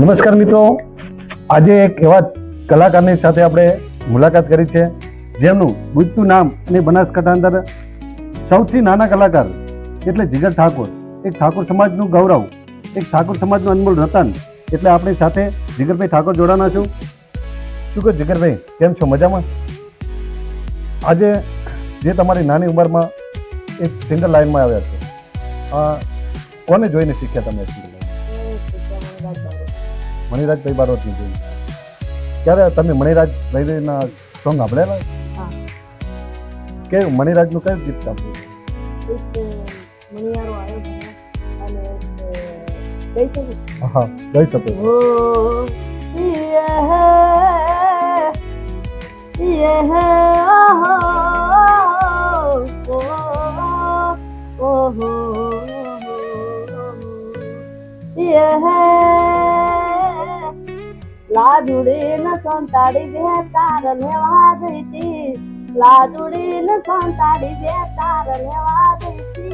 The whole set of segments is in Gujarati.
નમસ્કાર મિત્રો. આજે એક એવા કલાકારની સાથે આપણે મુલાકાત કરી છે, જેમનું ગુજતું નામ અને બનાસકાંઠા અંદર સૌથી નાના કલાકાર એટલે જીગર ઠાકોર. એક ઠાકોર સમાજનું ગૌરવ, એક ઠાકોર સમાજનું અનમોલ રતન એટલે આપણી સાથે જીગરભાઈ ઠાકોર જોડાના છું. શું કહો જીગરભાઈ, કેમ છો? મજામાં? આજે જે તમારી નાની ઉંમરમાં એક સિંગર લાઈનમાં આવ્યા છે કોને જોઈને શીખ્યા તમે? સિંગર મણિરાજભાઈ બારોટની જોઈ ક્યારે તમે મણિરાજ ભાઈના સોંગ સાંભળેલા. કે મણિરાજનું કયું ગીત સાંભળ્યું? હા ગઈ શકો યહ યહ લાદુડી ન સંતાડી બે ચાર લેવા દઈતી લાદુડી ન સંતાડી બે ચાર લેવા દઈતી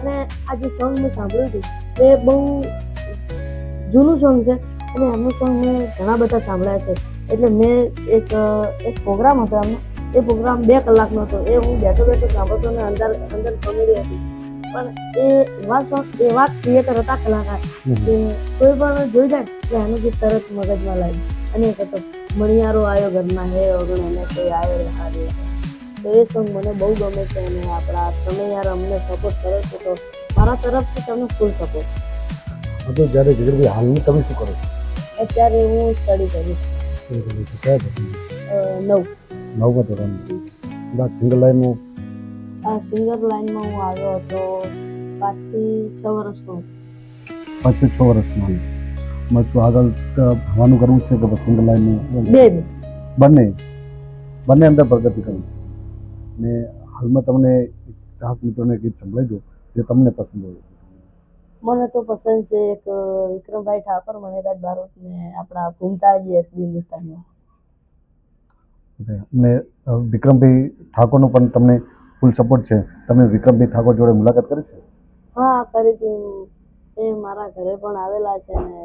અને આ જે સોંગ મેં સાંભળ્યું હતું એ બહુ જૂનું સોંગ છે અને એમનું સોંગ મેં ઘણા બધા સાંભળ્યા છે. એટલે મેં એક એક પ્રોગ્રામ હતો એમનો. એ પ્રોગ્રામ બે કલાકનો હતો. એ હું બેઠો બેઠો સાંભળતો અને અંદર અંદર કોમેડી હતી. પણ એ એવા સોંગ એવા ક્રિએટર હતા કલાકાર. કે કોઈ પણ જોઈ જાય એટલે એનું ગીત તરત મગજમાં લાગે. અને એ હતો મણિયારો આવ્યો ઘરમાં હે ઓગણ અને કોઈ આવ્યો હારે તો એ સોંગ મને બહુ ગમે છે અને આપણા તમે યાર અમને સપોર્ટ કરો છો તો મારા તરફથી તમને ફૂલ સપોર્ટ તો જ્યારે જીગરભાઈ હાલની તમે શું કરો અત્યારે હું સ્ટડી કરો છો? અ, નવ. નવમા ધોરણ. કદાચ સિંગર લાઈનનું સિંગર લાઈનમાં હું આવ્યો હતો પાંચથી છ વર્ષનો. પાંચથી છ વર્ષમાં માં શું આગળ ભણવાનું કરવું છે કે સિંગર લાઈનનું બે બંને. બંને અંદર પ્રગતિ કરવી છે. ને હાલમાં તમને ગ્રાહક મિત્રોને ગીત સંભળાઈ દો જે તમને પસંદ હોય. મને તો પસંદ છે એક વિક્રમભાઈ ઠાકોર મણિરાજ બારોટ ને આપણા ભૂમતાજી એસબી હિન્દુસ્તાનીમાં ને વિક્રમભાઈ ઠાકોરનું પણ તમને ફૂલ સપોર્ટ છે. તમે વિક્રમભાઈ ઠાકોર જોડે મુલાકાત કરી છે? હા કરી હતી એ મારા ઘરે પણ આવેલા છે ને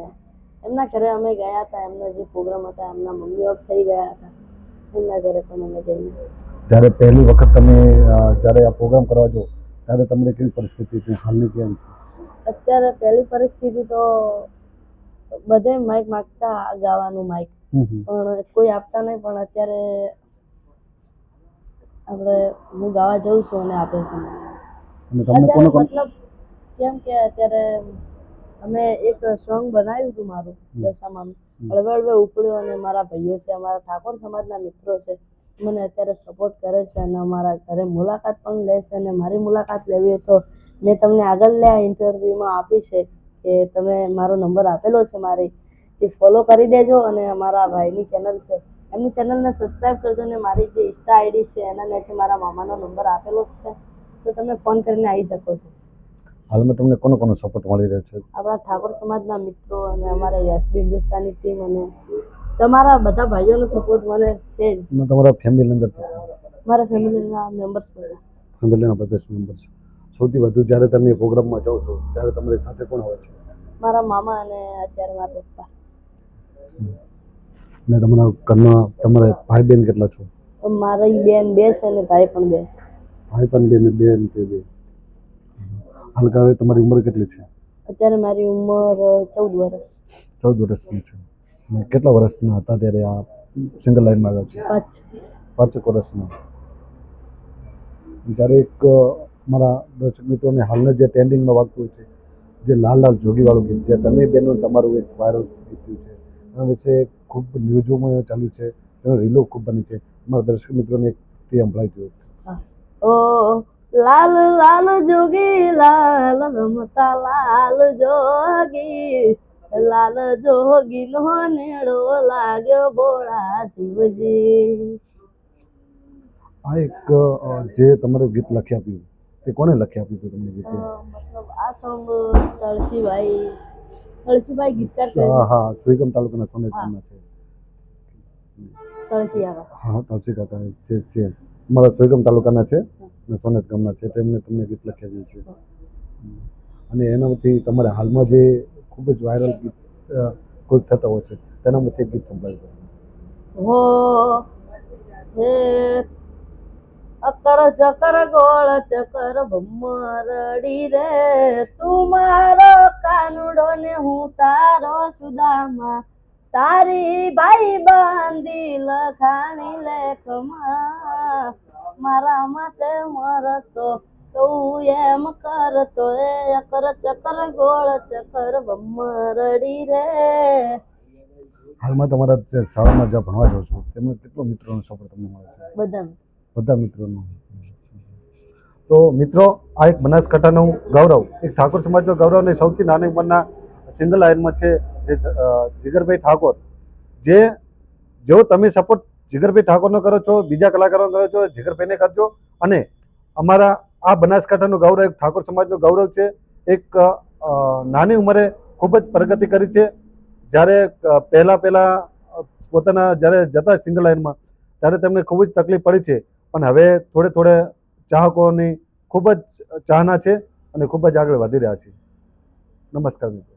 એમના ઘરે અમે ગયા હતા. એમનો જે પ્રોગ્રામ હતા એમના મમ્મી ઓફ થઈ ગયા હતા. એમના ઘરે પણ અમે જઈને જ્યારે પહેલી વખત તમે જ્યારે આ પ્રોગ્રામ કરવા જો ત્યારે તમને કેવી પરિસ્થિતિ હતી? હાલની કેમ? અત્યારે પહેલી પરિસ્થિતિ તો બધે માઇક માગતા ગાવાનું માઇક પણ કોઈ આપતા નહીં પણ અત્યારે આપણે હું ગાવા જઉં છું અને આપે છે અને તમને કોને મતલબ કેમ કે અત્યારે અમે એક સોંગ બનાવ્યું હતું મારું દશામાં. હળવે હળવે ઉપડ્યો અને મારા ભાઈઓ છે અમારા ઠાકોર સમાજના મિત્રો છે મને અત્યારે સપોર્ટ કરે છે અને અમારા ઘરે મુલાકાત પણ લે છે અને મારી મુલાકાત લેવી હોય તો મેં તમને આગળ લે ઇન્ટરવ્યૂમાં આપી છે કે તમે મારો નંબર આપેલો છે મારી. તે ફોલો કરી દેજો અને અમારા ભાઈની ચેનલ છે. એમની ચેનલને સબસ્ક્રાઈબ કરજો અને મારી જે ઇન્સ્ટા આઈડી છે એના નીચે મારા મામાનો નંબર આપેલો જ છે તો તમે ફોન કરીને આવી શકો છો. હાલમાં તમને કોનો કોનો સપોર્ટ મળી રહ્યો છે? આપણા ઠાકોર સમાજના મિત્રો અને અમારા યશબી હિન્દુસ્તાની ટીમ અને તમારા બધા ભાઈઓનો સપોર્ટ મને છે જ. તમારા ફેમિલી અંદર મારા ફેમિલીના મેમ્બર્સ બધા. ફેમિલીના બધા જ મેમ્બર સૌથી વધુ જ્યારે તમે પ્રોગ્રામમાં જાઓ છો ત્યારે તમારી સાથે કોણ આવે છે? મારા મામા અને અત્યારે મારા પપ્પા. અને તમારા ઘરના તમારા ભાઈ બહેન કેટલા છો? મારી બેન બે છે અને ભાઈ પણ બે છે. ભાઈ પણ બે ને બેન કે બે. હાલ હવે તમારી ઉંમર કેટલી છે? અત્યારે મારી ઉંમર ચૌદ વર્ષ ચૌદ વર્ષની છે. ને કેટલા વર્ષના હતા ત્યારે આ સિંગલ લાઈનમાં આવ્યા છે? પાંચ. પાંચેક વર્ષના જ્યારે એક મારા દર્શક મિત્રોને હાલના જે ટ્રેન્ડિંગમાં વાગતું હોય છે જે લાલ લાલ જોગીવાળું ગીત જે તમે બેનો તમારું એક વાયરલ ગીત છે. એના વિશે ખૂબ ન્યૂઝોમાં ચાલ્યું છે એનો રીલો ખૂબ બની છે. મારા દર્શક મિત્રોને તે સંભળાઈ ગયું ઓ લાલ લાલ જોગી લાલ રમતા લાલ જોગી. લાલ જોગી નો નેડો લાગ્યો બોળા શિવજી. આ એક જે તમારું ગીત લખી આપ્યું તે કોણે લખી આપ્યું હતું તમને ગીત? મતલબ આ સોંગ તળસીભાઈ તળસીભાઈ ગીતકાર છે. હા હા સુઈગમ તાલુકાના સોનેજ ગામના છે. કળશી હા કળશી કાકા છે છે. મારા સુઈગમ તાલુકાના છે અને સોનેત ગામના છે. તેમને તમને ગીત લખેલું છે. અને એનામાંથી તમારે હાલમાં જે ખૂબ જ વાયરલ ગીત કોઈક થતા હોય છે તેનામાંથી એક ગીત સંભળાવી હે અકર ચકર ગોળ ચકર ભમરડી રે. તું મારો કાનુડો ને હું તારો સુદામા. તારી ભાઈ બાંધી લખાણી લેખમાં મારા માટે મરતો તું એમ કરતો એ અકર ચકર ગોળ ચકર ભમરડી રે. હાલમાં તમારા શાળામાં જ્યાં ભણવા જાઓ છો તેમાં કેટલો મિત્રોનો સપોર્ટ તમને મળે છે? બધાને. બધા મિત્રોનો. તો મિત્રો, આ એક બનાસકાંઠાનું ગૌરવ, એક ઠાકોર સમાજનો ગૌરવ અને સૌથી નાની ઉંમરના સિંગલ લાઇનમાં છે જે જીગરભાઈ ઠાકોર. જે જો તમે સપોર્ટ જીગરભાઈ ઠાકોરનો કરો છો, બીજા કલાકારોનો કરો છો, જીગરભાઈને કરજો. અને અમારા આ બનાસકાંઠાનું ગૌરવ, એક ઠાકોર સમાજનું ગૌરવ છે, એક નાની ઉંમરે ખૂબ જ પ્રગતિ કરી છે. જ્યારે પહેલા પહેલા પોતાના જ્યારે જતા સિંગલ લાઇનમાં ત્યારે તેમને ખૂબ જ તકલીફ પડી છે. પણ હવે થોડે થોડે ચાહકોની ખૂબ જ ચાહના છે અને ખૂબ જ આગળ વધી રહ્યા છે. નમસ્કાર મિત્રો.